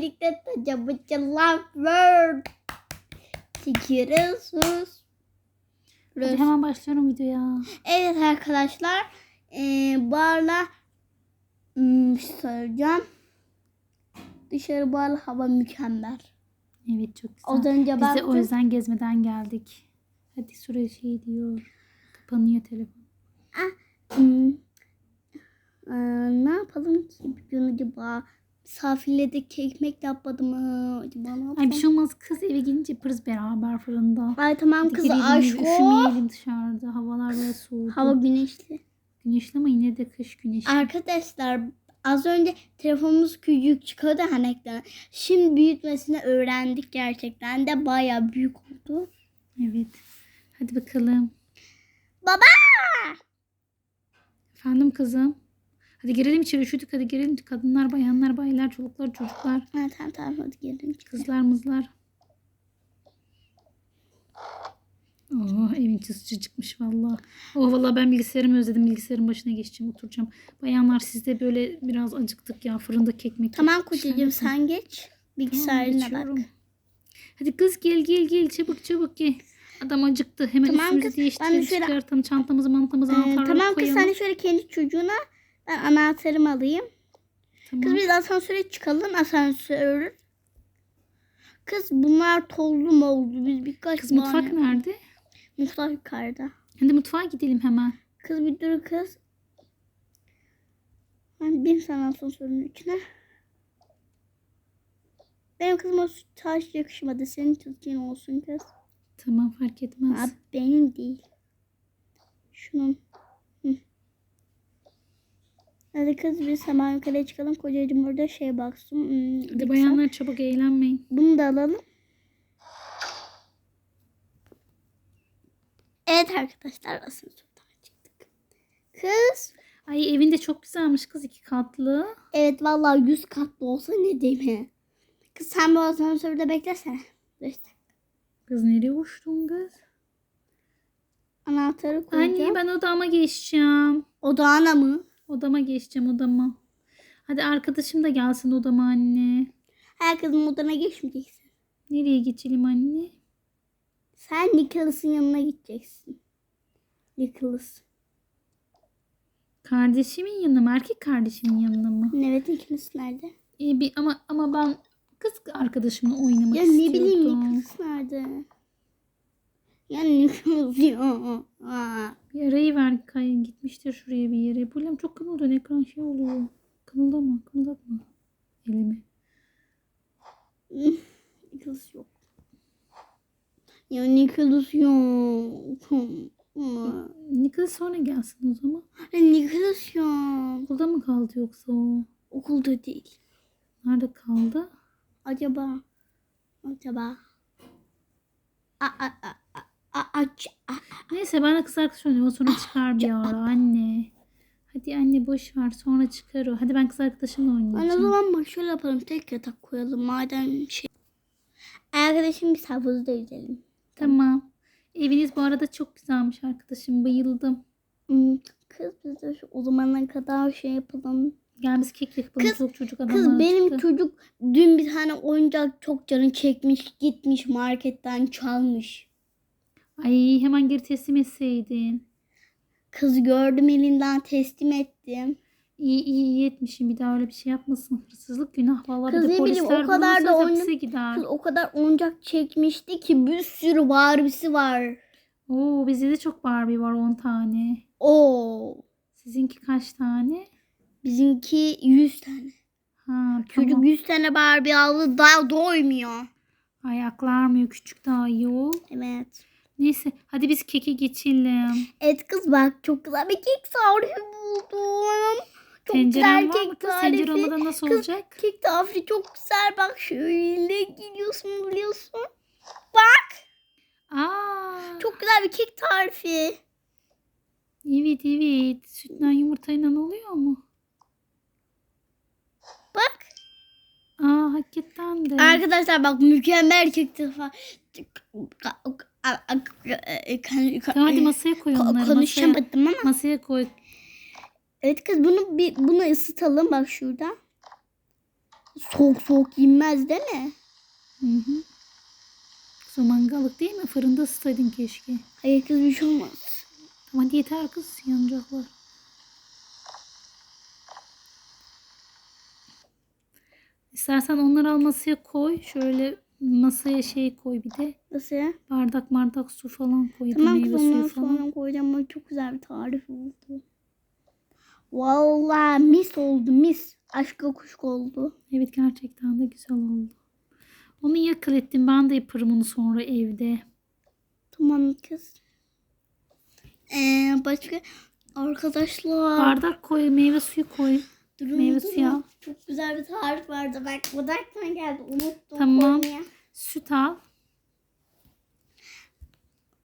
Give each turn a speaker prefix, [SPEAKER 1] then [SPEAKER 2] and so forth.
[SPEAKER 1] birlikte taca bıçı love word. Çekiyoruz.
[SPEAKER 2] Hadi hemen başlıyorum videoya.
[SPEAKER 1] Evet arkadaşlar. Ee, bu arada hmm, bir şey söyleyeceğim. Dışarı bu arada hava mükemmel.
[SPEAKER 2] Evet çok güzel.
[SPEAKER 1] Az önce
[SPEAKER 2] Biz de o
[SPEAKER 1] baktım.
[SPEAKER 2] yüzden gezmeden geldik. Hadi süre şey diyor. Kapanıyor telefon.
[SPEAKER 1] Hmm. Ee, ne yapalım ki bugün acaba? Misafirledik ekmek yapmadım?
[SPEAKER 2] Ay bir şey olmaz kız eve gidince yaparız beraber fırında.
[SPEAKER 1] Ay tamam
[SPEAKER 2] Hadi
[SPEAKER 1] kız
[SPEAKER 2] girelim,
[SPEAKER 1] aşk o.
[SPEAKER 2] Üşümeyelim dışarıda. Havalar böyle soğuk.
[SPEAKER 1] Hava güneşli.
[SPEAKER 2] Güneşli ama yine de kış güneşi.
[SPEAKER 1] Arkadaşlar az önce telefonumuz küçük çıkıyordu hani ekrana. Şimdi büyütmesini öğrendik gerçekten de baya büyük oldu.
[SPEAKER 2] Evet. Hadi bakalım.
[SPEAKER 1] Baba!
[SPEAKER 2] Efendim kızım. Hadi girelim içeri üşüdük hadi girelim. Kadınlar, bayanlar, baylar, çocuklar, çocuklar.
[SPEAKER 1] Ha, tamam tamam hadi gelin.
[SPEAKER 2] Kızlar mızlar. Oh evin içi sıcacıkmış valla. Oh valla ben bilgisayarımı özledim. Bilgisayarın başına geçeceğim oturacağım. Bayanlar siz de böyle biraz acıktık ya. Fırında kekmek.
[SPEAKER 1] Tamam kocacığım sen geç. Bilgisayarına bak.
[SPEAKER 2] Hadi kız gel gel gel çabuk çabuk gel. Adam acıktı. Hemen
[SPEAKER 1] Tamam
[SPEAKER 2] üstümüzü
[SPEAKER 1] kız, ben de
[SPEAKER 2] değiştirelim
[SPEAKER 1] şöyle-
[SPEAKER 2] çıkartalım. Çantamızı mantamızı
[SPEAKER 1] Ee,
[SPEAKER 2] anahtarları
[SPEAKER 1] tamam kız
[SPEAKER 2] koyalım.
[SPEAKER 1] sen de şöyle kendi çocuğuna ben anahtarımı alayım.
[SPEAKER 2] Tamam.
[SPEAKER 1] Kız biz asansöre çıkalım asansör. Kız bunlar tozlu mu oldu? Biz birkaç
[SPEAKER 2] Kız mutfak
[SPEAKER 1] tane-
[SPEAKER 2] nerede?
[SPEAKER 1] Mutfak yukarıda.
[SPEAKER 2] Hadi mutfağa gidelim hemen.
[SPEAKER 1] Kız bir dur kız. Ben bin sana asansörün içine. Benim kızım o taş yakışmadı. Senin Türkiye'nin olsun kız.
[SPEAKER 2] Tamam fark etmez.
[SPEAKER 1] Abi benim değil. Şunun. Hadi kız biz hemen yukarıya çıkalım. Kocacığım orada şey baksın. Hmm,
[SPEAKER 2] Hadi bayanlar çabuk eğlenmeyin.
[SPEAKER 1] Bunu da alalım. Evet arkadaşlar asansörden çıktık. Kız.
[SPEAKER 2] Ay evin de çok güzelmiş kız iki katlı.
[SPEAKER 1] Evet vallahi 100 katlı olsa ne diyeyim. Kız sen bu asansörde beklesene. İşte
[SPEAKER 2] Kız nereye uçtun kız?
[SPEAKER 1] anahtarı koyacağım.
[SPEAKER 2] Anne ben odama geçeceğim.
[SPEAKER 1] Odağına mı?
[SPEAKER 2] Odama geçeceğim odama. Hadi arkadaşım da gelsin odama anne.
[SPEAKER 1] Herkesin odana geçmeyeceksin.
[SPEAKER 2] Nereye geçelim anne?
[SPEAKER 1] Sen Nicholas'ın yanına gideceksin. Nicholas.
[SPEAKER 2] Kardeşimin yanına mı? Erkek kardeşimin yanına mı?
[SPEAKER 1] Evet Nicholas nerede?
[SPEAKER 2] İyi bir ama ama ben kız arkadaşımla oynamak
[SPEAKER 1] Ya
[SPEAKER 2] istiyordum.
[SPEAKER 1] ne bileyim Nicholas nerede? Ya Nicholas ya. Aa.
[SPEAKER 2] Bir arayı ver kay gitmiştir şuraya bir yere. Bulem çok kımıldıyor ekran şey oluyor. Kımıldama kımıldatma elimi.
[SPEAKER 1] Nicholas yok. Ya Nicholas yok.
[SPEAKER 2] Nicholas sonra gelsin o zaman.
[SPEAKER 1] Nicholas yok.
[SPEAKER 2] Okulda mı kaldı yoksa o?
[SPEAKER 1] Okulda değil.
[SPEAKER 2] Nerede kaldı?
[SPEAKER 1] Acaba? Acaba? A a a a a aç.
[SPEAKER 2] Neyse de kız arkadaş oynayayım. O sonra çıkar bir ara anne. Hadi anne boş ver sonra çıkar o. Hadi ben kız arkadaşımla
[SPEAKER 1] Ben o
[SPEAKER 2] oynayacağım.
[SPEAKER 1] zaman bak şöyle yapalım. Tek yatak koyalım. Madem şey. Arkadaşım biz havuzda yüzelim.
[SPEAKER 2] Tamam. Eviniz bu arada çok güzelmiş arkadaşım. Bayıldım.
[SPEAKER 1] Hmm, Kız biz de şu o zamana kadar şey yapalım.
[SPEAKER 2] Gel biz kek yapalım.
[SPEAKER 1] Kız-
[SPEAKER 2] çok çocuk adamlar
[SPEAKER 1] Kız benim
[SPEAKER 2] çıktı.
[SPEAKER 1] çocuk dün bir tane oyuncak çok canı çekmiş gitmiş marketten çalmış.
[SPEAKER 2] Ay hemen geri teslim etseydin.
[SPEAKER 1] Kız gördüm elinden teslim ettim.
[SPEAKER 2] İyi iyi iyi etmişim. Bir daha öyle bir şey yapmasın. Hırsızlık günah. Vallahi
[SPEAKER 1] Kız
[SPEAKER 2] bir de
[SPEAKER 1] ne bileyim, o
[SPEAKER 2] polisler
[SPEAKER 1] kadar da
[SPEAKER 2] hapise gider.
[SPEAKER 1] Kız o kadar oyuncak çekmişti ki bir sürü Barbie'si var.
[SPEAKER 2] Oo bizde de çok Barbie var 10 tane.
[SPEAKER 1] Oo.
[SPEAKER 2] Sizinki kaç tane?
[SPEAKER 1] Bizimki 100 tane.
[SPEAKER 2] Ha
[SPEAKER 1] Çocuk
[SPEAKER 2] tamam.
[SPEAKER 1] 100 tane Barbie aldı daha doymuyor.
[SPEAKER 2] Ayaklar mı küçük daha iyi o.
[SPEAKER 1] Evet.
[SPEAKER 2] Neyse hadi biz keke geçelim.
[SPEAKER 1] Evet kız bak çok güzel bir kek tarifi buldum. Çok
[SPEAKER 2] Tenceren
[SPEAKER 1] güzel
[SPEAKER 2] var mı
[SPEAKER 1] kek
[SPEAKER 2] kız? Tencere
[SPEAKER 1] tarifi.
[SPEAKER 2] olmadan nasıl
[SPEAKER 1] Kız,
[SPEAKER 2] olacak?
[SPEAKER 1] Kek tarifi çok güzel bak şöyle geliyorsun biliyorsun. Bak
[SPEAKER 2] Aa,
[SPEAKER 1] çok güzel bir kek tarifi.
[SPEAKER 2] Evet evet. Sütle yumurtayla oluyor mu?
[SPEAKER 1] Bak.
[SPEAKER 2] Aa hakikaten de.
[SPEAKER 1] Arkadaşlar bak mükemmel kek tarifi.
[SPEAKER 2] Tamam hadi masaya koy onları. Masaya,
[SPEAKER 1] Konuşamadım ama.
[SPEAKER 2] masaya koy.
[SPEAKER 1] Evet kız bunu bir bunu ısıtalım bak şurada. Soğuk soğuk yenmez değil mi?
[SPEAKER 2] Hı hı. Kız o mangallık değil mi? Fırında ısıtaydın keşke.
[SPEAKER 1] Hayır kız bir şey olmaz.
[SPEAKER 2] Tamam hadi yeter kız yanacaklar. İstersen onları al masaya koy. Şöyle masaya şey koy bir de.
[SPEAKER 1] Nasıl ya?
[SPEAKER 2] Bardak bardak su falan koy.
[SPEAKER 1] Tamam
[SPEAKER 2] meyve
[SPEAKER 1] kız
[SPEAKER 2] suyu
[SPEAKER 1] ondan
[SPEAKER 2] falan.
[SPEAKER 1] sonra koyacağım. Ama çok güzel bir tarif oldu. Vallahi mis oldu mis. Aşka kuşku oldu.
[SPEAKER 2] Evet gerçekten de güzel oldu. Onu yakıl ettim. Ben de yaparım onu sonra evde.
[SPEAKER 1] Tamam kız. Ee, başka arkadaşlar.
[SPEAKER 2] Bardak koy, meyve suyu koy.
[SPEAKER 1] Durun,
[SPEAKER 2] meyve suyu.
[SPEAKER 1] Çok güzel bir tarif vardı. Bak bu da aklıma geldi. Unuttum
[SPEAKER 2] Tamam. Süt al.